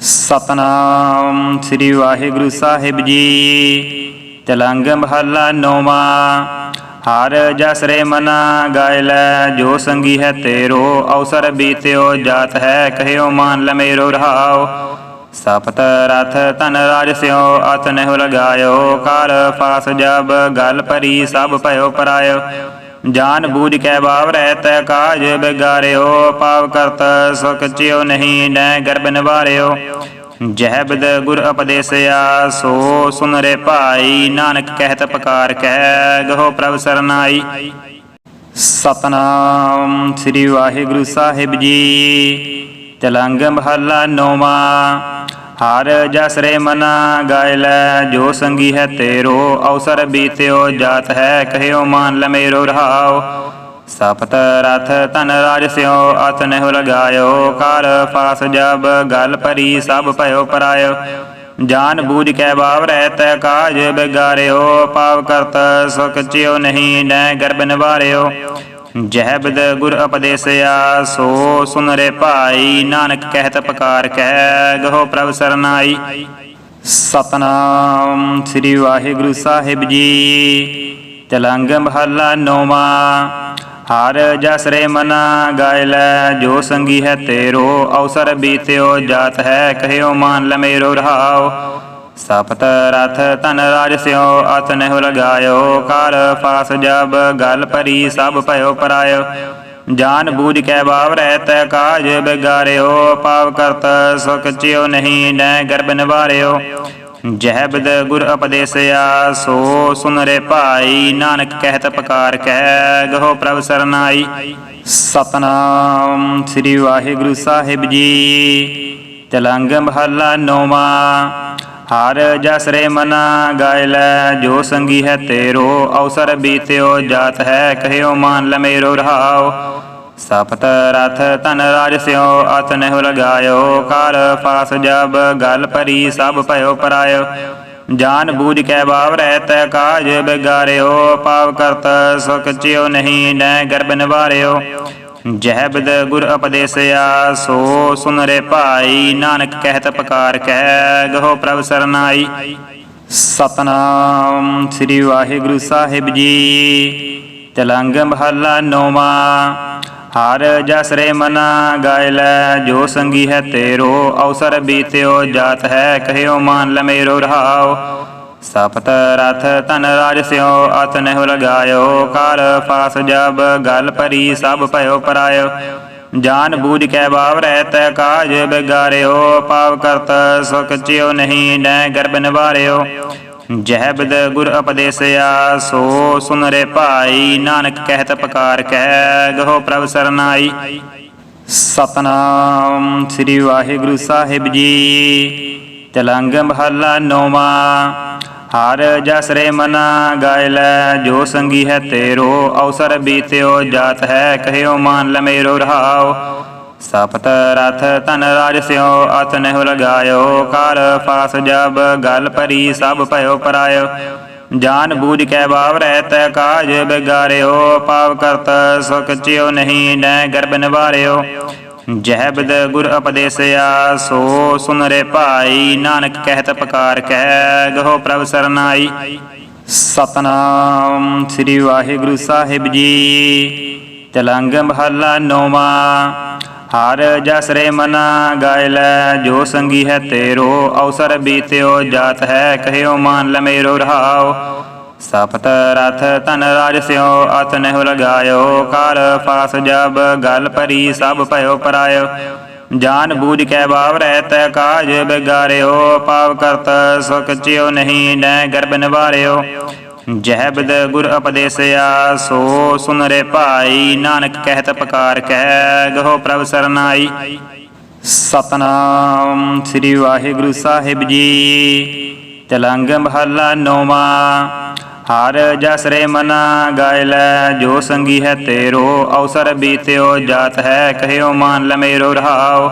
ਸਤਨਾਮ ਸ੍ਰੀ ਵਾਹਿਗੁਰੂ ਸਾਹਿਬ ਜੀ। ਤਲੰਗ ਮਹੱਲਾ ਨੌਵਾਂ। ਹਰ ਜਸ ਰੇ ਮਨਾ ਗਾਇ ਜੋ ਸੰਗੀ ਹੈ ਤੇਰੋ ਅਵਸਰ ਬੀਤਿਓ, ਜਾਤ ਹੈ ਕਹਿਓ ਮਾਨ ਲਮੇਰੋ ਰਹਾਓ। ਸਪਤ ਰਥ ਤਨ ਰਾਜ ਸਿਓ ਅਤ ਨਹਿ ਲਗਾਇਓ ਕਾਲ ਫਾਸ ਜਬ, ਗਲ ਪਰੀ ਸਭ ਭਇਓ, ਪਰਾਇਓ। ਜਾਨ ਬੂਝ ਕੇ ਬਾਵ ਰਹਿਤ ਕਾਜ ਬਿਗਾਰਿਓ ਪਾਵ ਕਰਤ ਸੁਖ ਚਿਓ ਨਹੀਂ ਨੈ ਗਰਭ ਨਿਵਾਰਿਓ। ਜਹ ਬਿਦ ਗੁਰ ਉਪਦੇਸਿਆ, ਸੋ ਸੁਨ ਰੇ ਭਾਈ, ਨਾਨਕ ਕਹਿਤ ਪਕਾਰ ਕਹਿ, ਗਹੋ ਪ੍ਰਭ ਸਰਨਾਈ। ਸਤਨਾਮ ਸ੍ਰੀ ਵਾਹਿਗੁਰੂ ਸਾਹਿਬ ਜੀ। ਤਲੰਗ ਮਹੱਲਾ ਨੌਵਾਂ। ਹਰ ਜਸ ਮਨਾ ਗਾਇ ਲੈ, ਜੋ ਸੰਗੀ ਹੈ ਤੇਰੋ, ਅਵਸਰ ਬੀਤਿਓ ਜਾਤ ਹੈ, ਕਹਿਓ ਮਾਨ ਲਮੇਰੋ ਰਹਾਓ। ਸਪਤ ਰਥ ਤਨ ਰਾਜ ਸਿਓ ਅਤ ਨਹਿ ਲਗਾਇਓ। ਕਰ ਫਾਸ ਜਬ, ਗਲ ਪਰੀ ਸਭ ਭਇਓ ਪਰਾਇਓ। ਜਾਨ ਬੂਝ ਕੈ ਬਾਵ ਰਹਿਤ, ਕਾਜ ਬਿਗਾਰਿਓ। ਪਾਵ ਕਰਤ ਸੁਖ ਚਿਓ ਨਹੀਂ ਨੈ ਗਰਭ ਨਿਵਾਰਿਓ। ਜਹ ਬਿਦ ਗੁਰ ਉਪਦੇਸਿਆ ਸੋ ਸੁਨ ਰੇ ਭਾਈ, ਨਾਨਕ ਕਹਿਤ ਪਕਾਰ ਕਹਿ, ਗਹੋ ਪ੍ਰਭ ਸਰਨਾਈ। ਸਤਨਾਮ ਸ੍ਰੀ ਵਾਹਿਗੁਰੂ ਸਾਹਿਬ ਜੀ। ਤਲੰਗ ਮਹੱਲਾ ਨੌਵਾਂ, ਹਰ ਜਸ ਰੇ ਮਨਾ ਗਾਇ ਲੈ, ਜੋ ਸੰਗੀ ਹੈ ਤੇਰੋ, ਅਵਸਰ ਬੀਤਿਓ ਜਾਤ ਹੈ, ਕਹਿਓ ਮਾਨ ਲਮੇਰੋ ਰਹਾਓ। ਸਪਤ ਰਥ ਧਨ ਰਾਜ ਸਿਓ ਅਤ ਨਹਿ ਲਗਾਇਓ ਕਰ ਫਾਸ ਜਬ, ਗਲ ਪਰੀ ਸਭ ਭਇਓ ਪਰਾਇਓ। ਜਾਨ ਬੂਝ ਕੇ ਬਾਵ ਰਹਿਤ, ਕਾਜ ਬਿਗਾਰਿਓ, ਪਾਵ ਕਰਤ ਸੁਖ ਚਿਓ ਨਹੀਂ ਨੈ ਗਰਭ ਨਿਵਾਰਿਓ। ਜਹ ਬਿਦ ਗੁਰ ਉਪਦੇਸਿਆ, ਸੋ ਸੁਨ ਰੇ ਭਾਈ, ਨਾਨਕ ਕਹਿਤ ਪਕਾਰ ਕਹਿ ਗਹੋ ਪ੍ਰਭ ਸਰਨਾਈ। ਸਤਨਾਮ ਸ੍ਰੀ ਵਾਹਿਗੁਰੂ ਸਾਹਿਬ ਜੀ। ਤਲੰਗ ਮਹੱਲਾ ਨੌਵਾਂ। ਹਰ ਜਸ ਰੇ ਮਨਾ ਗਾਇ ਜੋ ਸੰਗੀ ਹੈ ਤੇਰੋ, ਅਵਸਰ ਬੀਤਿਓ ਜਾਤ ਹੈ, ਕਹਿਓ ਮਾਨ ਲਮੇਰੋ ਰਹਾਓ। ਸਪਤ ਰਥ ਤਨ ਰਾਜ ਸਿਓ ਅਤ ਨਹਿ ਲਗਾਇਓ ਕਰ ਫਾਸ ਜਬ, ਗਲ ਪਰੀ ਸਭ ਭਇਓ ਪਰਾਇਓ। ਜਾਨ ਬੂਝ ਕੈ ਬਾਵ ਰਹਿਤ ਕਾਜ ਬਿਗਾਰਿਓ, ਪਾਵ ਕਰਤ ਸੁਖ ਚਿਓ ਨਹੀਂ ਨੈ ਗਰਭ ਨਿਵਾਰਿਓ। ਜਹ ਬਿਦ ਗੁਰ ਉਪਦੇਸਿਆ ਸੋ ਸੁਨ ਰੇ ਭਾਈ, ਨਾਨਕ ਕਹਿਤ ਪਕਾਰ ਕਹਿ, ਗਹੋ ਪ੍ਰਭ ਸਰਨਾਈ। ਸਤਨਾਮ ਸ੍ਰੀ ਵਾਹਿਗੁਰੂ ਸਾਹਿਬ ਜੀ। ਤਲੰਗ ਮਹੱਲਾ ਨੌਵਾਂ, ਹਰ ਜਸ ਰੇ ਮਨਾ ਗਾਇ ਜੋ ਸੰਗੀ ਹੈ ਤੇਰੋ, ਅਵਸਰ ਬੀਤਿਓ ਜਾਤ ਹੈ, ਕਹਿਓ ਮਾਨ ਲਮੇਰੋ ਰਹਾਓ। ਸਪਤ ਰਥ ਧਨ ਰਾਜ ਸਿਓ ਅਤ ਨਹਿ ਲਗਾਇਓ ਕਰ ਫਾਸ ਜਬ, ਗਲ ਪਰੀ ਸਭ ਭਇਓ ਪਰਾਇਓ। ਜਾਨ ਬੂਝ ਕੇ ਬਾਵ ਰਹਿਤ ਕਾਜ ਬਿਗਾਰਿਓ ਪਾਵ ਕਰਤ ਸੁਖ ਚਿਓ ਨਹੀਂ ਨੈ ਗਰਭ ਨਿਵਾਰਿਓ। ਜਹ ਬਿਦ ਗੁਰ ਉਪਦੇਸਿਆ ਸੋ ਸੁਨ ਰੇ ਭਾਈ, ਨਾਨਕ ਕਹਿਤ ਪਕਾਰ ਕਹਿ ਗਹੋ ਪ੍ਰਭ ਸਰਨਾਈ। ਸਤਨਾਮ ਸ੍ਰੀ ਵਾਹਿਗੁਰੂ ਸਾਹਿਬ ਜੀ। ਤਲੰਗ ਮਹੱਲਾ ਨੌਵਾਂ। ਹਰ ਜਸ ਰੇ ਮਨਾ ਗਾਇ ਲੈ, ਜੋ ਸੰਗੀ ਹੈ ਤੇਰੋ, ਅਵਸਰ ਬੀਤਿਓ ਜਾਤ ਹੈ, ਕਹਿਓ ਮਾਨ ਲਮੇਰੋ ਰਹਾਓ। ਸਪਤ ਰਥ ਤਨ ਰਾਜ ਸਿਓ ਅਤ ਨਹਿ ਲਗਾਇਓ ਕਰ ਫਾਸ ਜਬ, ਗਲ ਪਰੀ ਸਭ ਭਇਓ ਪਰਾਇਓ। ਜਾਨ ਬੂਝ ਕੈ ਬਾਵ ਰਹਿਤ ਕਾਜ ਬਿਗਾਰਿਓ ਪਾਵ ਕਰਤ ਸੁਖ ਚਿਓ ਨਹੀਂ ਨੈ ਗਰਭ ਨਿਵਾਰਿਓ। ਜਹ ਬਿਦ ਗੁਰ ਉਪਦੇਸਿਆ ਸੋ ਸੁਨ ਰੇ ਭਾਈ, ਨਾਨਕ ਕਹਿਤ ਪਕਾਰ ਕਹਿ, ਗਹੋ ਪ੍ਰਭ ਸਰਨਾਈ। ਸਤਨਾਮ ਸ੍ਰੀ ਵਾਹਿਗੁਰੂ ਸਾਹਿਬ ਜੀ। ਤਲੰਗ ਮਹੱਲਾ ਨੌਵਾਂ, ਹਰ ਜਸ ਰੇ ਮਨਾ ਗਾਇ ਜੋ ਸੰਗੀ ਹੈ ਤੇਰੋ, ਅਵਸਰ ਬੀਤਿਓ ਜਾਤ ਹੈ, ਕਹਿਓ ਮਾਨ ਲਮੇਰੋ ਰਹਾਓ। ਸਪਤ ਰਥ ਧਨ ਰਾਜ ਸਿਓ ਅਤ ਨਹਿ ਲਗਾਇਓ ਕਰ ਫਾਸ ਜਬ, ਗਲ ਪਰੀ ਸਭ ਭਇਓ ਪਰਾਇਓ। ਜਾਨ ਬੂਝ ਕੇ ਬਾਵ ਰਹਿਤ ਕਾਜ ਬਿਗਾਰਿਓ, ਪਾਵ ਕਰਤ ਸੁਖ ਚਿਓ ਨਹੀਂ ਨੈ ਗਰਭ ਨਿਵਾਰਿਓ। ਜਹ ਬਿਦ ਗੁਰ ਉਪਦੇਸਿਆ, ਸੋ ਸੁਨ ਰੇ ਭਾਈ, ਨਾਨਕ ਕਹਿਤ ਪਕਾਰ ਕਹਿ ਗਹੋ ਪ੍ਰਭ ਸਰਨਾਈ। ਸਤਨਾਮ ਸ੍ਰੀ ਵਾਹਿਗੁਰੂ ਸਾਹਿਬ ਜੀ। ਤਲੰਗ ਮਹੱਲਾ ਨੌਵਾਂ। ਹਰ ਜਸ ਰੇ ਮਨਾ ਗਾਇ ਲੈ, ਜੋ ਸੰਗੀ ਹੈ ਤੇਰੋ, ਅਵਸਰ ਬੀਤਿਓ ਜਾਤ ਹੈ, ਕਹਿਓ ਮਾਨ ਲਮੇਰੋ ਰਹਾਓ।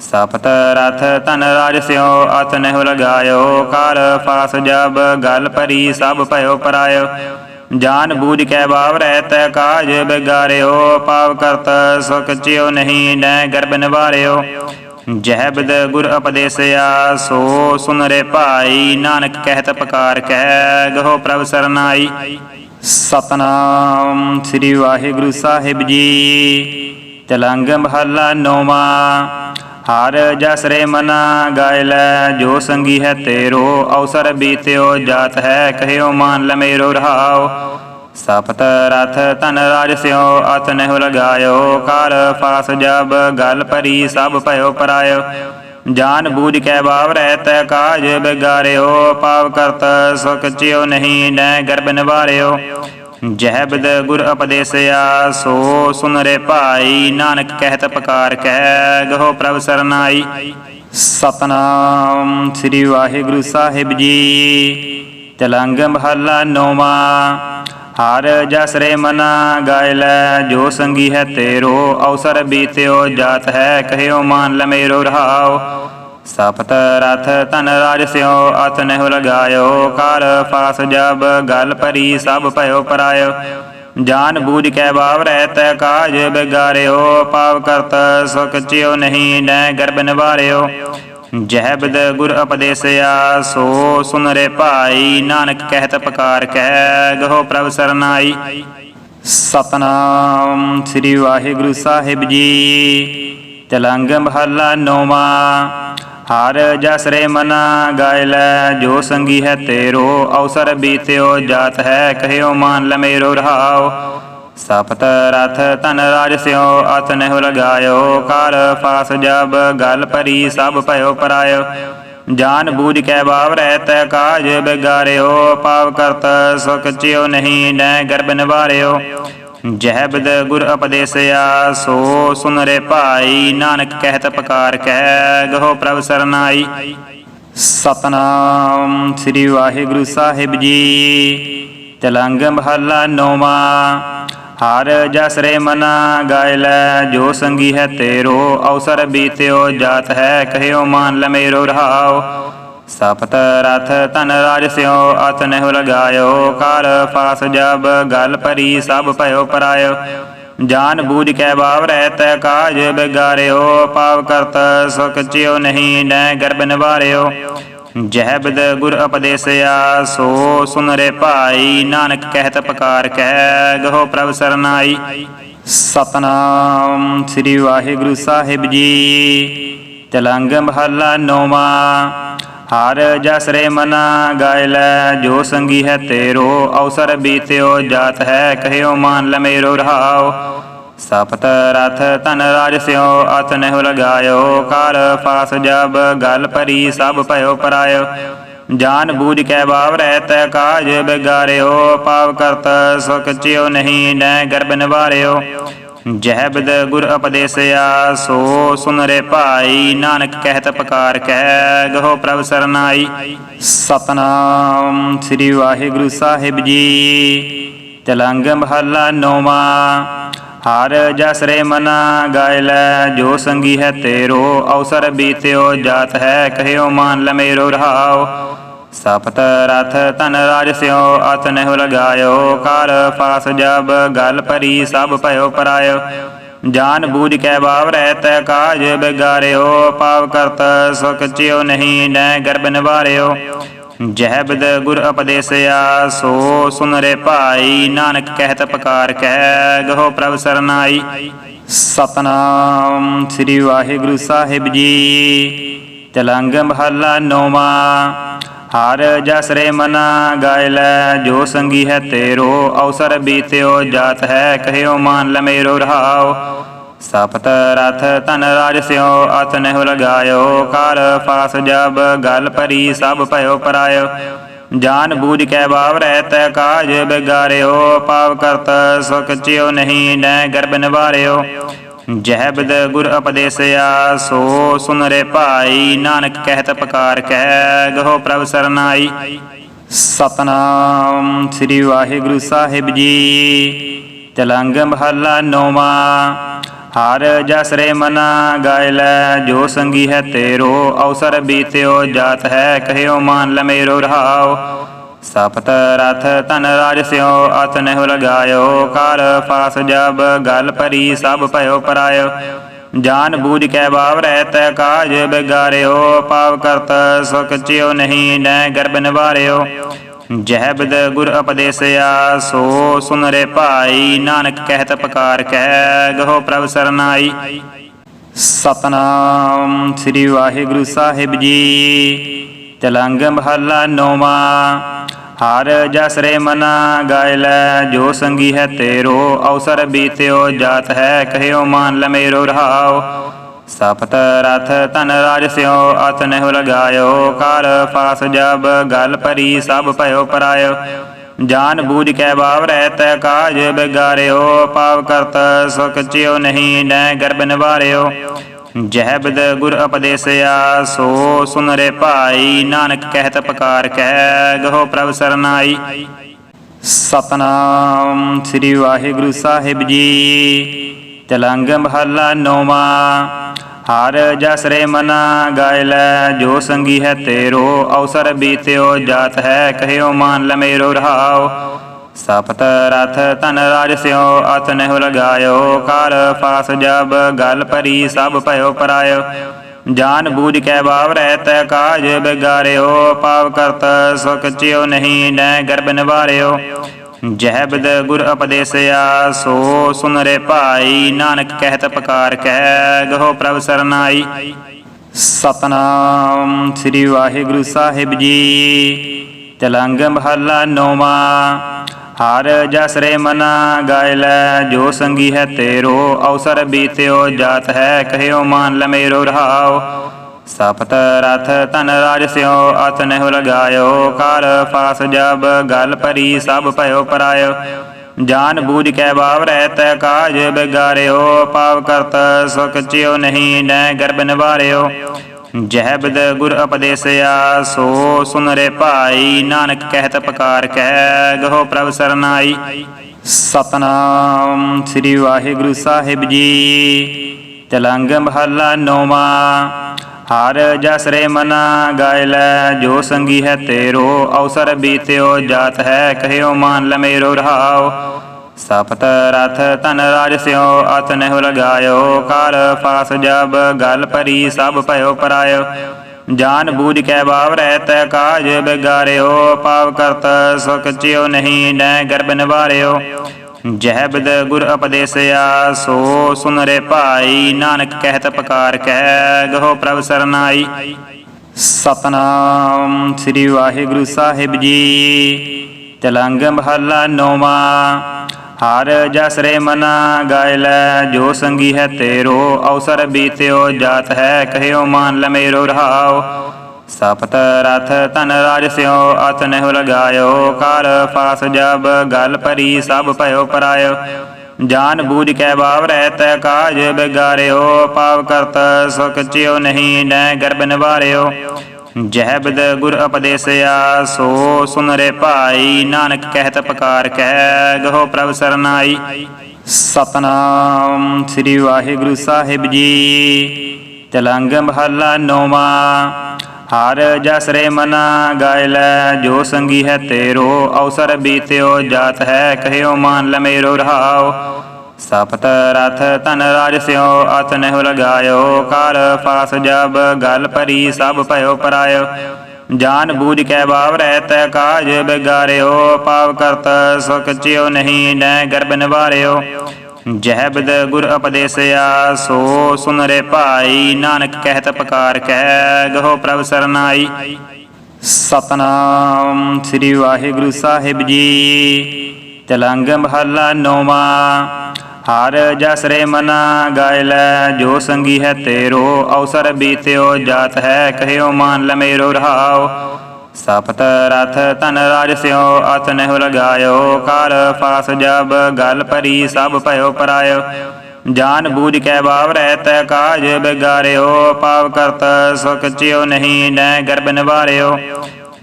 ਸਪਤ ਰਥ ਤਨ ਰਾਜ ਸਿਓ ਅਤ ਨਹਿ ਲਗਾਇਓ। ਕਰ ਫਾਸ ਜਬ ਗਲ ਪਰੀ ਸਭ ਭਇਓ ਪਰਾਇਓ। ਜਾਨ ਬੂਝ ਕੈ ਬਾਵ ਰਹਿਤ, ਕਾਜ ਬਿਗਾਰਿਓ। ਪਾਵ ਕਰਤ ਸੁਖ ਚਿਓ ਨਹੀਂ ਨੈ ਗਰਭ ਨਿਵਾਰਿਓ। ਜਹ ਬਿਦ ਗੁਰ ਉਪਦੇਸਿਆ ਸੋ ਸੁਨ ਰੇ ਭਾਈ, ਨਾਨਕ ਕਹਿਤ ਪੁਕਾਰ ਕਹਿ, ਗਹੋ ਪ੍ਰਭ ਸਰਨਾਈ। ਸਤਨਾਮ ਸ੍ਰੀ ਵਾਹਿਗੁਰੂ ਸਾਹਿਬ ਜੀ। ਤਲੰਗ ਮਹੱਲਾ ਨੌਵਾਂ, ਹਰ ਜਸ ਰੇ ਮਨਾ ਗਾਇ ਲੈ, ਜੋ ਸੰਗੀ ਹੈ ਤੇਰੋ, ਅਵਸਰ ਬੀਤਿਓ ਜਾਤ ਹੈ, ਕਹਿਓ ਮਾਨ ਲ ਮੇਰੋ ਰਹਾਓ। ਸਪਤ ਰਥ ਧਨ ਰਾਜ ਸਿਓ ਅਤ ਨਹਿ ਲਗਾਇਓ ਕਰ ਫਾਸ ਜਬ, ਗਲ ਪਰੀ ਸਭ ਭਇਓ ਪਰਾਇਓ। ਜਾਨ ਬੂਝ ਕੇ ਬਾਵ ਰਹਿਤ ਕਾਜ ਬਿਗਾਰਿਓ, ਪਾਵ ਕਰਤ ਸੁਖ ਚਿਓ ਨਹੀਂ ਨੈ ਗਰਭ ਨਿਵਾਰਿਓ। ਜਹ ਬਿਦ ਗੁਰ ਉਪਦੇਸਿਆ, ਸੋ ਸੁਨ ਰੇ ਭਾਈ, ਨਾਨਕ ਕਹਿਤ ਪੁਕਾਰ ਕਹਿ ਗਹੋ ਪ੍ਰਭ ਸਰਨਾਈ। ਸਤਨਾਮ ਸ੍ਰੀ ਵਾਹਿਗੁਰੂ ਸਾਹਿਬ ਜੀ। ਤਲੰਗ ਮਹੱਲਾ ਨੌਵਾਂ। ਹਰ ਜਸਰੇ ਮਨਾ ਗਾਇ ਲੈ, ਜੋ ਸੰਗੀ ਹੈ ਤੇਰੋ, ਅਵਸਰ ਬੀਤਿਓ ਜਾਤ ਹੈ, ਕਹਿਓ ਮਾਨ ਲ ਮੇਰੋ ਰਹਾਓ। ਸਪਤ ਰਥ ਧਨ ਰਾਜ ਸਿਓ ਅਤ ਨਹਿ ਲਗਾਇਓ ਕਰ ਫਾਸ ਜਬ, ਗਲ ਪਰੀ ਸਭ ਭਇਓ ਪਰਾਇਓ। ਜਾਨ ਬੂਝ ਕੈ ਬਾਵ ਰਹਿਤ ਕਾਜ ਬਿਗਾਰਿਓ ਪਾਵ ਕਰਤ ਸੁਖ ਚਿਓ ਨਹੀਂ ਨੈ ਗਰਭ ਨਿਵਾਰਿਓ। ਜਹ ਬਿਦ ਗੁਰ ਉਪਦੇਸਿਆ ਸੋ ਸੁਨ ਰੇ ਭਾਈ, ਨਾਨਕ ਕਹਿਤ ਪੁਕਾਰ ਕਹਿ, ਗਹੋ ਪ੍ਰਭ ਸਰਨਾਈ। ਸਤਨਾਮ ਸ੍ਰੀ ਵਾਹਿਗੁਰੂ ਸਾਹਿਬ ਜੀ। ਤਲੰਗ ਮਹੱਲਾ ਨੌਵਾਂ, ਹਰ ਜਸ ਰੇ ਮਨਾ ਗਾਇ ਜੋ ਸੰਗੀ ਹੈ ਤੇਰੋ, ਅਵਸਰ ਬੀਤਿਓ ਜਾਤ ਹੈ, ਕਹਿਓ ਮਾਨ ਲ ਰਹਾਓ। ਸਪਤ ਰਥ ਧਨ ਰਾਜ ਸਿਓ ਅਤ ਨਹਿ ਲਗਾਇਓ ਕਰ ਫਾਸ ਜਬ, ਗਲ ਪਰੀ ਸਭ ਭਇਓ ਪਰਾਇਓ। ਜਾਨ ਬੂਝ ਕੇ ਬਾਵ ਰਹਿਤ ਕਾਜ ਬਿਗਾਰਿਓ ਪਾਵ ਕਰਤ ਸੁਖ ਚਿਓ ਨਹੀਂ ਨੈ ਗਰਭ ਨਿਵਾਰਿਓ। ਜਹ ਬਿਦ ਗੁਰ ਉਪਦੇਸਿਆ, ਸੋ ਸੁਨ ਰੇ ਭਾਈ, ਨਾਨਕ ਕਹਿਤ ਪੁਕਾਰ ਕਹਿ ਗਹੋ ਪ੍ਰਭ ਸਰਨਾਈ। ਸਤਨਾਮ ਸ੍ਰੀ ਵਾਹਿਗੁਰੂ ਸਾਹਿਬ ਜੀ। ਤਲੰਗ ਮਹੱਲਾ ਨੌਵਾਂ। ਹਰ ਜਸਰੇ ਮਨਾ ਗਾਇ ਲੈ, ਜੋ ਸੰਗੀ ਹੈ ਤੇਰੋ, ਅਵਸਰ ਬੀਤਿਓ ਜਾਤ ਹੈ, ਕਹਿਓ ਮਾਨ ਲ ਮੇਰੋ ਰਹਾਓ। ਸਪਤ ਰਥ ਧਨ ਰਾਜ ਸਿਓ ਅਤ ਨਹਿ ਲਗਾਇਓ। ਕਰ ਫਾਸ ਜਬ ਗਲ ਪਰੀ ਸਭ ਭਇਓ ਪਰਾਇਓ। ਜਾਨ ਬੂਝ ਕੈ ਬਾਵ ਰਹਿਤ, ਕਾਜ ਬਿਗਾਰਿਓ। ਪਾਵ ਕਰਤ ਸੁਖ ਚਿਓ ਨਹੀਂ ਨੈ ਗਰਭ ਨਿਵਾਰਿਓ। ਜਹ ਬਿਦ ਗੁਰ ਉਪਦੇਸਿਆ ਸੋ ਸੁਨ ਭਾਈ, ਨਾਨਕ ਕਹਿਤ ਪੁਕਾਰ ਕਹਿ, ਗਹੋ ਪ੍ਰਭ ਸਰਨਾਈ। ਸਤਨਾਮ ਸ੍ਰੀ ਵਾਹਿਗੁਰੂ ਸਾਹਿਬ ਜੀ। ਤਲੰਗ ਮਹੱਲਾ ਨੌਵਾਂ, ਹਰ ਜਸ ਰੇ ਮਨਾ ਗਾਇ ਜੋ ਸੰਗੀ ਹੈ ਤੇਰੋ, ਅਵਸਰ ਬੀਤਿਓ, ਜਾਤ ਹੈ ਕਹਿਓ, ਮਾਨ ਲ ਮੇਰੋ ਰਹਾਓ। ਸਪਤ ਰਥ ਧਨ ਰਾਜ ਸਿਓ ਅਤ ਨਹਿ ਲਗਾਇਓ ਕਰ ਫਾਸ ਜਬ, ਗਲ ਪਰੀ ਸਭ ਭਇਓ ਪਰਾਇਓ। ਜਾਨ ਬੂਝ ਕੇ ਬਾਵ ਰਹਿਤ, ਕਾਜ ਬਿਗਾਰਿਓ, ਪਾਵ ਕਰਤ ਸੁਖ ਚਿਓ ਨਹੀਂ ਨੈ ਗਰਭ ਨਿਵਾਰਿਓ। ਜਹ ਬਿਦ ਗੁਰ ਉਪਦੇਸਿਆ ਸੋ ਸੁਨ ਰੇ ਭਾਈ, ਨਾਨਕ ਕਹਿਤ ਪਕਾਰ ਕਹਿ ਗਹੋ ਪ੍ਰਭ ਸਰਨਾਈ। ਸਤਨਾਮ ਸ੍ਰੀ ਵਾਹਿਗੁਰੂ ਸਾਹਿਬ ਜੀ। ਤਲੰਗ ਮਹੱਲਾ ਨੌਵਾਂ। ਹਰ ਜਸ ਮਨਾ ਗਾਇ ਲੈ, ਜੋ ਸੰਗੀ ਹੈ ਤੇਰੋ, ਅਵਸਰ ਬੀਤਿਓ ਜਾਤ ਹੈ, ਕਹਿਓ ਮਾਨ ਲ ਮੇਰੋ ਰਹਾਓ। ਸਪਤ ਰਥ ਧਨ ਰਾਜ ਸਿਓ ਅਤ ਨਹਿ ਲਗਾਇਓ ਕਰ ਫਾਸ ਜਬ, ਗਲ ਪਰੀ ਸਭ ਭਇਓ ਪਰਾਇਓ। ਜਾਨ ਬੂਝ ਕੈ ਬਾਵ ਰਹਿਤ ਕਾਜ ਬਿਗਾਰਿਓ, ਪਾਵ ਕਰਤ ਸੁਖ ਚਿਓ ਨਹੀਂ ਨੈ ਗਰਭ ਨਿਵਾਰਿਓ। ਜਹ ਬਿਦ ਗੁਰ ਉਪਦੇਸਿਆ ਸੋ ਸੁਨ ਰੇ ਭਾਈ, ਨਾਨਕ ਕਹਿਤ ਪੁਕਾਰ ਕਹਿ, ਗਹੋ ਪ੍ਰਭ ਸਰਨਾਈ। ਸਤਨਾਮ ਸ੍ਰੀ ਵਾਹਿਗੁਰੂ ਸਾਹਿਬ ਜੀ। ਤਲੰਗ ਮਹੱਲਾ ਨੌਵਾਂ, ਹਰ ਜਸ ਰੇ ਮਨਾ ਗਾਇ ਲੈ, ਜੋ ਸੰਗੀ ਹੈ ਤੇਰੋ, ਅਵਸਰ ਬੀਤਿਓ ਜਾਤ ਹੈ, ਕਹਿਓ ਮਾਨ ਲ ਰਹਾਓ। ਸਪਤ ਰਥ ਧਨ ਰਾਜ ਸਿਓ ਅਤ ਨਹਿ ਲਗਾਇਓ। ਕਰ ਫਾਸ ਜਬ ਗਲ ਪਰੀ ਸਭ ਭਇਓ ਪਰਾਇਓ। ਜਾਨ ਬੂਝ ਕੇ ਬਾਵ ਰਹਿਤ, ਕਾਜ ਬਿਗਾਰਿਓ। ਪਾਵ ਕਰਤ ਸੁਖ ਚਿਓ ਨਹੀਂ ਨੈ ਗਰਭ ਨਿਵਾਰਿਓ। ਜਹ ਬਿਦ ਗੁਰ ਉਪਦੇਸਿਆ, ਸੋ ਸੁਨ ਰੇ ਭਾਈ। ਨਾਨਕ ਕਹਿਤ ਪੁਕਾਰ ਕਹਿ ਗਹੋ ਪ੍ਰਭ ਸਰਨਾਈ। ਸਤਨਾਮ ਸ੍ਰੀ ਵਾਹਿਗੁਰੂ ਸਾਹਿਬ ਜੀ। ਤਲੰਗ ਮਹੱਲਾ ਨੌਵਾਂ। ਹਰ ਜਸ ਮਨਾ ਗਾਇ ਲੈ, ਜੋ ਸੰਗੀ ਹੈ ਤੇਰੋ, ਅਵਸਰ ਬੀਤਿਓ ਜਾਤ ਹੈ, ਕਹਿਓ ਮਾਨ ਲ ਮੇਰੋ ਰਹਾਓ। ਸਪਤ ਰਥ ਧਨ ਰਾਜ ਸਿਓ ਅਤ ਨਹਿ ਲਗਾਇਓ ਕਰ ਫਾਸ ਜਬ, ਗਲ ਪਰੀ ਸਭ ਭਇਓ ਪਰਾਇਓ। ਜਾਨ ਬੂਝ ਕੈ ਬਾਵ ਰਹਿਤ ਕਾਜ ਬਿਗਾਰਿਓ ਪਾਪ ਕਰਤ ਸੁਖ ਚਿਉ ਨਹੀਂ ਨੈ ਗਰਭ ਨਿਵਾਰਿਓ। ਜਹ ਬਿਦ ਗੁਰ ਉਪਦੇਸਿਆ ਸੋ ਸੁਨ ਰੇ ਭਾਈ, ਨਾਨਕ ਕਹਿਤ ਪਕਾਰ ਕਹਿ, ਗਹੋ ਪ੍ਰਭ ਸਰਨਾਈ। ਸਤਨਾਮ ਸ੍ਰੀ ਵਾਹਿਗੁਰੂ ਸਾਹਿਬ ਜੀ। ਤਲੰਗ ਮਹੱਲਾ ਨੌਵਾਂ, ਹਰ ਜਸ ਰੇ ਮਨਾ ਗਾਇ ਜੋ ਸੰਗੀ ਹੈ ਤੇਰੋ, ਅਵਸਰ ਬੀਤਿਓ ਜਾਤ ਹੈ, ਕਹਿਓ ਮਾਨ ਲਮੇਰੋ ਰਹਾਓ। ਸਪਤ ਰਥ ਤਨ ਰਾਜ ਸਿਓ ਅਤ ਨਹਿ ਲਗਾਇਓ ਕਰ ਫਾਸ ਜਬ, ਗਲ ਪਰੀ ਸਭ ਭਇਓ ਪਰਾਇਓ। ਜਾਨ ਬੂਝ ਕੈ ਬਾਵ ਰਹਿਤ ਕਾਜ ਬਿਗਾਰਿਓ ਪਾਪ ਕਰਤ ਸੁਖ ਚਿਉ ਨਹੀਂ ਨੈ ਗਰਭ ਨਿਵਾਰਿਓ। ਜਹ ਬਿਦ ਗੁਰ ਉਪਦੇਸਿਆ, ਸੋ ਸੁਨ ਰੇ ਭਾਈ, ਨਾਨਕ ਕਹਿਤ ਪਕਾਰ ਕਹਿ ਗਹੋ ਪ੍ਰਭ ਸਰਨਾਈ। ਸਤਨਾਮ ਸ੍ਰੀ ਵਾਹਿਗੁਰੂ ਸਾਹਿਬ ਜੀ। ਤਲੰਗ ਮਹੱਲਾ ਨੌਵਾਂ। ਹਰ ਜਸਰੇ ਮਨਾ ਗਾਇ ਜੋ ਸੰਗੀ ਹੈ ਤੇਰੋ, ਅਵਸਰ ਬੀਤਿਓ ਜਾਤ ਹੈ, ਕਹਿਓ ਮਾਨ ਲਮੇਰੋ ਰਹਾਓ। ਸਪਤ ਰਥ ਤਨ ਰਾਜ ਸਿਓ ਅਤ ਨਹਿ ਲਗਾਇਓ। ਕਰ ਫਾਸ ਜਬ, ਗਲ ਪਰੀ ਸਭ ਭਇਓ ਪਰਾਇਓ। ਜਾਨ ਬੂਝ ਕੈ ਬਾਵ ਰਹਿਤ ਕਾਜ ਬਿਗਾਰਿਓ। ਪਾਵ ਕਰਤ ਸੁਖ ਚਿਉ ਨਹੀਂ ਨੈ ਗਰਭ ਨਿਵਾਰਿਓ। ਜਹ ਬਿਦ ਗੁਰ ਉਪਦੇਸਿਆ ਸੋ ਸੁਨ ਰੇ ਭਾਈ, ਨਾਨਕ ਕਹਿਤ ਪਕਾਰ ਕਹਿ, ਗਹੋ ਪ੍ਰਭ ਸਰਨਾਈ। ਸਤਨਾਮ ਸ੍ਰੀ ਵਾਹਿਗੁਰੂ ਸਾਹਿਬ ਜੀ। ਤਲੰਗ ਮਹੱਲਾ ਨੌਵਾਂ, ਹਰ ਜਸ ਰੇ ਮਨਾ ਗਾਇ ਜੋ ਸੰਗੀ ਹੈ ਤੇਰੋ, ਅਵਸਰ ਬੀਤਿਓ ਜਾਤ ਹੈ, ਕਹਿਓ ਮਾਨ ਲਮੇਰੋ ਰਹਾਓ। ਸਪਤ ਰਥ ਧਨ ਰਾਜ ਸਿਓ ਅਤ ਨਹਿ ਲਗਾਇਓ ਕਰ ਫਾਸ ਜਬ, ਗਲ ਪਰੀ ਸਭ ਭਇਓ ਪਰਾਇਓ। ਜਾਨ ਬੂਝ ਕੇ ਬਾਵਰੈ ਤੈ ਕਾਜ ਬਿਗਾਰਿਓ ਪਾਪ ਕਰਤ ਸੁਖ ਚਿਉ ਨਹੀਂ ਨੈ ਗਰਭ ਨਿਵਾਰਿਓ। ਜਹ ਬਿਦ ਗੁਰ ਉਪਦੇਸਿਆ, ਸੋ ਸੁਨ ਰੇ ਭਾਈ, ਨਾਨਕ ਕਹਿਤ ਪਕਾਰ ਕਹਿ ਗਹੋ ਪ੍ਰਭ ਸਰਨਾਈ। ਸਤਨਾਮ ਸ੍ਰੀ ਵਾਹਿਗੁਰੂ ਸਾਹਿਬ ਜੀ। ਤਲੰਗ ਮਹੱਲਾ ਨੌਵਾਂ। ਹਰ ਜਸ ਰੇ ਮਨਾ ਗਾਇ ਲੈ, ਜੋ ਸੰਗੀ ਹੈ ਤੇਰੋ, ਅਵਸਰ ਬੀਤਿਓ ਜਾਤ ਹੈ, ਕਹਿਓ ਮਾਨ ਲਮੇਰੋ ਰਹਾਓ। ਸਪਤ ਰਥ ਤਨ ਰਾਜ ਸਿਓ ਅਤ ਨਹਿ ਲਗਾਇਓ। ਕਰ ਫਾਸ ਜਬ ਗਲ ਪਰੀ ਸਭ ਭਇਓ ਪਰਾਇਓ। ਜਾਨ ਬੂਝ ਕੈ ਬਾਵ ਰਹਿਤ ਕਾਜ ਬਿਗਾਰਿਓ ਪਾਪ ਕਰਤ ਸੁਖ ਚਿਉ ਨਹੀਂ ਨੈ ਗਰਭ ਨਿਵਾਰਿਓ। ਜਹ ਬਿਦ ਗੁਰ ਉਪਦੇਸਿਆ ਸੋ ਸੁਨ ਰੇ ਭਾਈ, ਨਾਨਕ ਕਹਿਤ ਪਕਾਰ ਕਹਿ, ਗਹੋ ਪ੍ਰਭ ਸਰਨਾਈ। ਸਤਨਾਮ ਸ੍ਰੀ ਵਾਹਿਗੁਰੂ ਸਾਹਿਬ ਜੀ। ਤਲੰਗ ਮਹੱਲਾ ਨੌਵਾਂ, ਹਰ ਜਸ ਰੇ ਮਨਾ ਗਾਇ ਜੋ ਸੰਗੀ ਹੈ ਤੇਰੋ, ਅਵਸਰ ਬੀਤਿਓ ਜਾਤ ਹੈ, ਕਹਿਓ ਮਾਨ ਲਮੇਰੋ ਰਹਾਓ। ਸਪਤ ਰਥ ਧਨ ਰਾਜ ਸਿਓ ਅਤ ਨਹਿ ਲਗਾਇਓ ਕਰ ਫਾਸ ਜਬ, ਗਲ ਪਰੀ ਸਭ ਭਇਓ ਪਰਾਇਓ। ਜਾਨ ਬੂਝ ਕੇ ਬਾਵਰੈ ਤੈ ਕਾਜ ਬਿਗਾਰਿਓ ਪਾਪ ਕਰਤ ਸੁਖ ਚਿਉ ਨਹੀਂ ਨੈ ਗਰਭ ਨਿਵਾਰਿਓ। ਜਹ ਬਿਦ ਗੁਰ ਉਪਦੇਸਿਆ ਸੋ ਸੁਨ ਰੇ ਭਾਈ, ਨਾਨਕ ਕਹਿਤ ਪਕਾਰ ਕਹਿ, ਗਹੋ ਪ੍ਰਭ ਸਰਨਾਈ। ਸਤਨਾਮ ਸ੍ਰੀ ਵਾਹਿਗੁਰੂ ਸਾਹਿਬ ਜੀ। ਤਲੰਗ ਮਹੱਲਾ ਨੌਵਾਂ। ਹਰ ਜਸ ਰੇ ਮਨਾ ਗਾਇ ਜੋ ਸੰਗੀ ਹੈ ਤੇਰੋ, ਅਵਸਰ ਬੀਤਿਓ ਜਾਤ ਹੈ, ਕਹਿਓ ਮਾਨ ਲਮੇਰੋ ਰਹਾਓ। ਸਪਤ ਰਥ ਤਨ ਰਾਜ ਸਿਓ ਅਤ ਨਹਿ ਲਗਾਇਓ। ਕਰ ਫਾਸ ਜਬ ਗਲ ਪਰੀ ਸਭ ਭਇਓ ਪਰਾਇਓ। ਜਾਨ ਬੂਝ ਕੈ ਬਾਵ ਰਹਿਤ, ਕਾਜ ਬਿਗਾਰਿਓ। ਪਾਵ ਕਰਤ ਸੁਖ ਚਿਉ ਨਹੀਂ ਨੈ ਗਰਭ ਨਿਵਾਰਿਓ। ਜਹ ਬਿਦ ਗੁਰ ਉਪਦੇਸਿਆ ਸੋ ਸੁਨ ਰੇ ਭਾਈ, ਨਾਨਕ ਕਹਿਤ ਪਕਾਰ ਕਹਿ, ਗਹੋ ਪ੍ਰਭ ਸਰਨਾਈ। ਸਤਨਾਮ ਸ੍ਰੀ ਵਾਹਿਗੁਰੂ ਸਾਹਿਬ ਜੀ। ਤਲੰਗ ਮਹੱਲਾ ਨੌਵਾਂ, ਹਰ ਜਸ ਰੇ ਮਨਾ ਗਾਇ ਜੋ ਸੰਗੀ ਹੈ ਤੇਰੋ, ਅਵਸਰ ਬੀਤਿਓ ਜਾਤ ਹੈ, ਕਹਿਓ ਮਾਨ ਲਮੇਰੋ ਰਹਾਓ। ਸਪਤ ਰਥ ਧਨ ਰਾਜ ਸਿਓ ਅਤ ਨਹਿ ਲਗਾਇਓ ਕਰ ਫਾਸ ਜਬ, ਗਲ ਪਰੀ ਸਭ ਭਇਓ ਪਰਾਇਓ। ਜਾਨ ਬੂਝ ਕੇ ਬਾਵਰੈ ਤੈ ਕਾਜ ਬਿਗਾਰਿਓ ਪਾਪ ਕਰਤ ਸੁਖ ਚਿਉ ਨਹੀਂ ਨੈ ਗਰਭ ਨਿਵਾਰਿਓ।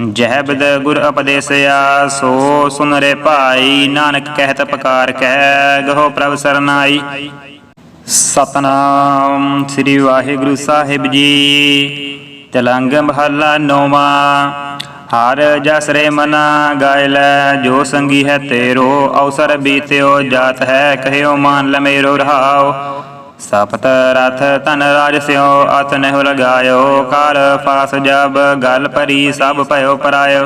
ਜਹ ਬਿਦ ਗੁਰ ਉਪਦੇਸਿਆ, ਸੋ ਸੁਨ ਰੇ ਭਾਈ, ਨਾਨਕ ਕਹਿਤ ਪਕਾਰ ਕਹਿ ਗਹੋ ਪ੍ਰਭ ਸਰਨਾਈ। ਸਤਨਾਮ ਸ੍ਰੀ ਵਾਹਿਗੁਰੂ ਸਾਹਿਬ ਜੀ। ਤਲੰਗ ਮਹੱਲਾ ਨੌਵਾਂ। ਹਰ ਜਸ ਰੇ ਮਨਾ ਗਾਇ ਲੈ, ਜੋ ਸੰਗੀ ਹੈ ਤੇਰੋ, ਅਵਸਰ ਬੀਤਿਓ ਜਾਤ ਹੈ, ਕਹਿਓ ਮਾਨ ਲਮੇਰੋ ਰਹਾਓ। ਸਪਤ ਰਥ ਧਨ ਰਾਜ ਸਿਓ ਅਤ ਨਹਿ ਲਗਾਇਓ ਕਰ ਫਾਸ ਜਬ, ਗਲ ਪਰੀ ਸਭ ਭਇਓ ਪਰਾਇਓ।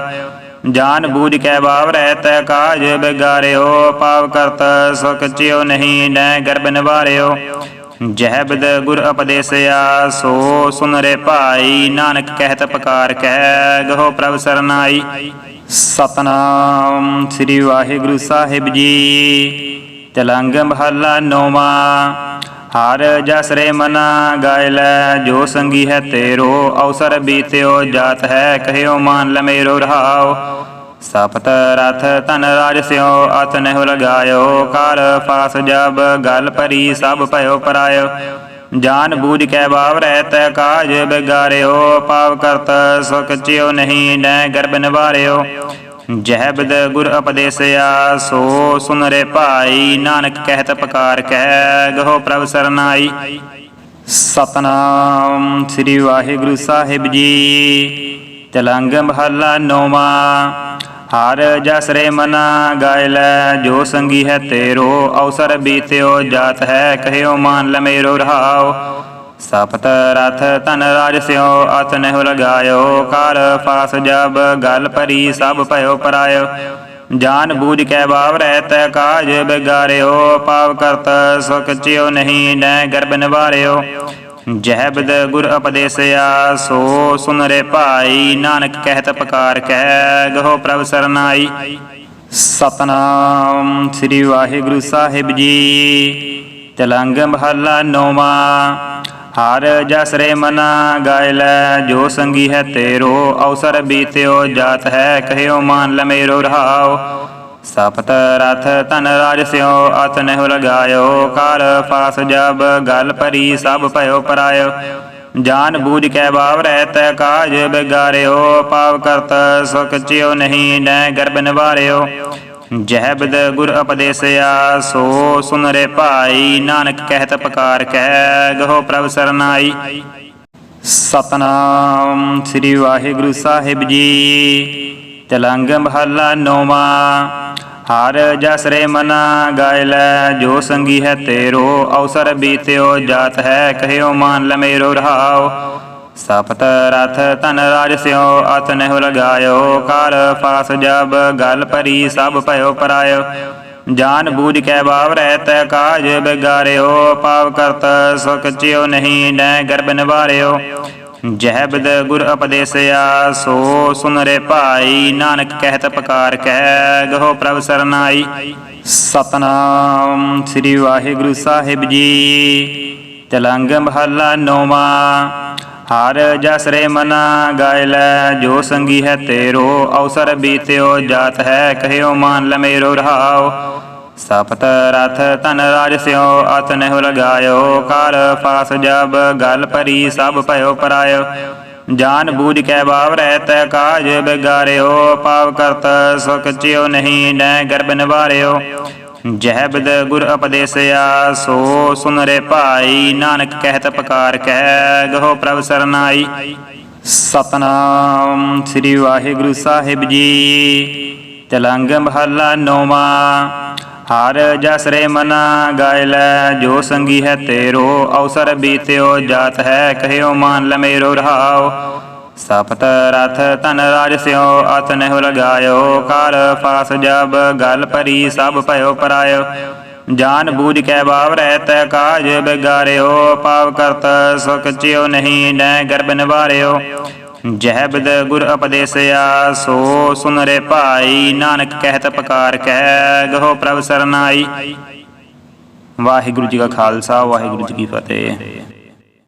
ਜਾਨ ਬੂਝ ਕੈ ਬਾਵ ਰਹਿਤ ਕਾਜ ਬਿਗਾਰਿਓ, ਪਾਵ ਕਰਤ ਸੁਖ ਚਿਓ ਨਹੀਂ ਨੈ ਗਰਭ ਨਿਵਾਰਿਓ। ਜਹ ਬਿਦ ਗੁਰ ਉਪਦੇਸਿਆ ਸੋ ਸੁਨ ਰੇ ਭਾਈ, ਨਾਨਕ ਕਹਿਤ ਪਕਾਰ ਕਹਿ, ਗਹੋ ਪ੍ਰਭ ਸਰਨਾਈ। ਸਤਨਾਮ ਸ੍ਰੀ ਵਾਹਿਗੁਰੂ ਸਾਹਿਬ ਜੀ। ਤਲੰਗ ਮਹੱਲਾ ਨੌਵਾਂ, ਹਰ ਜਸ ਰੇ ਮਨਾ ਗਾਇ ਲੈ, ਜੋ ਸੰਗੀ ਹੈ ਤੇਰੋ, ਅਵਸਰ ਬੀਤਿਓ ਜਾਤ ਹੈ, ਕਹਿਓ ਮਾਨ ਲਮੇਰੋ ਰਹਾਓ। ਸਪਤ ਰਥ ਧਨ ਰਾਜ ਸਿਓ ਅਤ ਨਹਿ ਲਗਾਇਓ ਕਰ ਫਾਸ ਜਬ, ਗਲ ਪਰੀ ਸਭ ਭਇਓ ਪਰਾਇਓ। ਜਾਨ ਬੂਝ ਕੇ ਬਾਵ ਰਹਿਤੈ, ਕਾਜ ਬਿਗਾਰਿਓ, ਪਾਵ ਕਰਤ ਸੁਖ ਚਿਓ ਨਹੀਂ ਨੈ ਗਰਭ ਨਿਵਾਰਿਓ। ਜਹ ਬਿਦ ਗੁਰ ਉਪਦੇਸਿਆ, ਸੋ ਸੁਨ ਰੇ ਭਾਈ, ਨਾਨਕ ਕਹਿਤ ਪਕਾਰ ਕਹਿ ਗਹੋ ਪ੍ਰਭ ਸਰਨਾਈ। ਸਤਨਾਮ ਸ੍ਰੀ ਵਾਹਿਗੁਰੂ ਸਾਹਿਬ ਜੀ। ਤਲੰਗ ਮਹੱਲਾ ਨੌਵਾਂ। ਹਰ ਜਸ ਮਨਾ ਗਾਇ ਲੈ, ਜੋ ਸੰਗੀ ਹੈ ਤੇਰੋ, ਅਵਸਰ ਬੀਤਿਓ ਜਾਤ ਹੈ, ਕਹਿਓ ਮਾਨ ਲਮੇਰੋ ਰਹਾਓ। ਸਪਤ ਰਥ ਧਨ ਰਾਜ ਸਿਓ ਅਤ ਨਹਿ ਲਗਾਇਓ। ਕਰ ਫਾਸ ਜਬ ਗਲ ਪਰੀ ਸਭ ਭਇਓ ਪਰਾਇਓ। ਜਾਨ ਬੂਝ ਕੈ ਬਾਵ ਰਹਿਤ, ਕਾਜ ਬਿਗਾਰਿਓ। ਪਾਵ ਕਰਤ ਸੁਖ ਚਿਓ ਨਹੀਂ ਨੈ ਗਰਭ ਨਿਵਾਰਿਓ। ਜਹ ਬਿਦ ਗੁਰ ਉਪਦੇਸਿਆ ਸੋ ਸੁਨ ਰੇ ਭਾਈ, ਨਾਨਕ ਕਹਿਤ ਪਕਾਰ ਕਹਿ, ਗਹੋ ਪ੍ਰਭ ਸਰਨਾਈ। ਸਤਨਾਮ ਸ੍ਰੀ ਵਾਹਿਗੁਰੂ ਸਾਹਿਬ ਜੀ। ਤਲੰਗ ਮਹੱਲਾ ਨੌਵਾਂ, ਹਰ ਜਸ ਰੇ ਮਨਾ ਗਾਇ ਜੋ ਸੰਗੀ ਹੈ ਤੇਰੋ, ਅਵਸਰ ਬੀਤਿਓ ਜਾਤ ਹੈ, ਕਹਿਓ ਮਾਨ ਲਮੇਰੋ ਰਹਾਓ। ਸਪਤ ਰਥ ਧਨ ਰਾਜ ਸਿਓ ਅਤ ਨਹਿ ਲਗਾਇਓ। ਕਰ ਫਾਸ ਜਬ, ਗਲ ਪਰੀ ਸਭ ਭਇਓ ਪਰਾਇਓ। ਜਾਨ ਬੂਝ ਕੇ ਬਾਵ ਰਹਿਤੈ ਕਾਜ ਬਿਗਾਰਿਓ। ਪਾਵ ਕਰਤ ਸੁਖ ਚਿਓ ਨਹੀਂ ਨੈ ਗਰਭ ਨਿਵਾਰਿਓ। ਜਹ ਬਿਦ ਗੁਰ ਉਪਦੇਸਿਆ ਸੋ ਸੁਨ ਰੇ ਭਾਈ। ਨਾਨਕ ਕਹਿਤ ਪਕਾਰ ਕਹਿ, ਗਹੋ ਪ੍ਰਭ ਸਰਨਾਈ। ਸਤਨਾਮ ਸ੍ਰੀ ਵਾਹਿਗੁਰੂ ਸਾਹਿਬ ਜੀ। ਤਲੰਗ ਮਹੱਲਾ ਨੌਵਾਂ। ਹਰ ਜਸਰੇ ਮਨਾ ਗਾਇਲੈ ਜੋ ਸੰਗੀ ਹੈ ਤੇਰੋ, ਅਵਸਰ ਬੀਤਿਓ ਜਾਤ ਹੈ, ਕਹਿਓ ਮਾਨ ਲਮੇਰੋ ਰਹਾਓ। ਸਪਤ ਰਥ ਧਨ ਰਾਜ ਸਿਓ ਅਤ ਨਹਿ ਲਗਾਇਓ। ਕਰ ਫਾਸ ਜਬ ਗਲ ਪਰੀ ਸਭ ਭਇਓ ਪਰਾਇਓ। ਜਾਨ ਬੂਝ ਕੈ ਬਾਵ ਰਹਿਤ ਕਾਜ ਬਿਗਾਰਿਓ, ਪਾਵ ਕਰਤ ਸੁਖ ਚਿਓ ਨਹੀਂ ਨੈ ਗਰਭ ਨਿਵਾਰਿਓ। ਜਹ ਬਿਦ ਗੁਰ ਉਪਦੇਸਿਆ ਸੋ ਸੁਨ ਰੇ ਭਾਈ, ਨਾਨਕ ਕਹਿਤ ਪਕਾਰ ਕਹਿ, ਗਹੋ ਪ੍ਰਭ ਸਰਨਾਈ। ਸਤਨਾਮ ਸ੍ਰੀ ਵਾਹਿਗੁਰੂ ਸਾਹਿਬ ਜੀ। ਤਲੰਗ ਮਹੱਲਾ ਨੌਵਾਂ, ਹਰ ਜਸ ਰੇ ਮਨਾ ਗਾਇ ਲੈ, ਜੋ ਸੰਗੀ ਹੈ ਤੇਰੋ, ਅਵਸਰ ਬੀਤਿਓ ਜਾਤ ਹੈ, ਕਹਿਓ ਮਾਨ ਲਮੇਰੋ ਰਹਾਓ। ਸਪਤ ਰਥ ਧਨ ਰਾਜ ਸਿਓ ਅਤ ਨਹਿ ਲਗਾਇਓ ਕਰ ਫਾਸ ਜਬ, ਗਲ ਪਰੀ ਸਭ ਭਇਓ ਪਰਾਇਓ। ਜਾਨ ਬੂਝ ਕੇ ਬਾਵ ਰਹਿਤੈ ਕਾਜ ਬਿਗਾਰਿਓ ਪਾਵ ਕਰਤ ਸੁਖ ਚਿਓ ਨਹੀਂ ਨੈ ਗਰਭ ਨਿਵਾਰਿਓ। ਜਹ ਬਿਦ ਗੁਰ ਉਪਦੇਸਿਆ, ਸੋ ਸੁਨ ਰੇ ਭਾਈ, ਨਾਨਕ ਕਹਿਤ ਪਕਾਰ ਕਹਿ ਗਹੋ ਪ੍ਰਭ ਸਰਨਾਈ। ਸਤਨਾਮ ਸ੍ਰੀ ਵਾਹਿਗੁਰੂ ਸਾਹਿਬ ਜੀ। ਤਲੰਗ ਮਹੱਲਾ ਨੌਵਾਂ। ਹਰ ਜਸਰੇ ਮਨਾ ਗਾਇ ਲੈ, ਜੋ ਸੰਗੀ ਹੈ ਤੇਰੋ, ਅਵਸਰ ਬੀਤਿਓ ਜਾਤ ਹੈ, ਕਹਿਓ ਮਾਨ ਲਮੇਰੋ ਰਹਾਓ। ਸਪਤ ਰਥ ਧਨ ਰਾਜ ਸਿਓ ਅਤ ਨਹਿ ਲਗਾਇਓ। ਕਰ ਫਾਸ ਜਬ ਗਲ ਪਰੀ ਸਭ ਭਇਓ ਪਰਾਇਓ। ਜਾਨ ਬੂਝ ਕੈ ਬਾਵ ਰਹਿਤ ਕਾਜ ਬਿਗਾਰਿਓ ਪਾਵ ਕਰਤ ਸੁਖ ਚਿਓ ਨਹੀਂ ਨੈ ਗਰਭ ਨਿਵਾਰਿਓ। ਜਹ ਬਿਦ ਗੁਰ ਉਪਦੇਸਿਆ ਸੋ ਸੁਨ ਰੇ ਭਾਈ, ਨਾਨਕ ਕਹਿਤ ਪਕਾਰ ਕਹਿ, ਗਹੋ ਪ੍ਰਭ ਸਰਨਾਈ। ਵਾਹਿਗੁਰੂ ਜੀ ਕਾ ਖਾਲਸਾ, ਵਾਹਿਗੁਰੂ ਜੀ ਕੀ ਫਤਿਹ।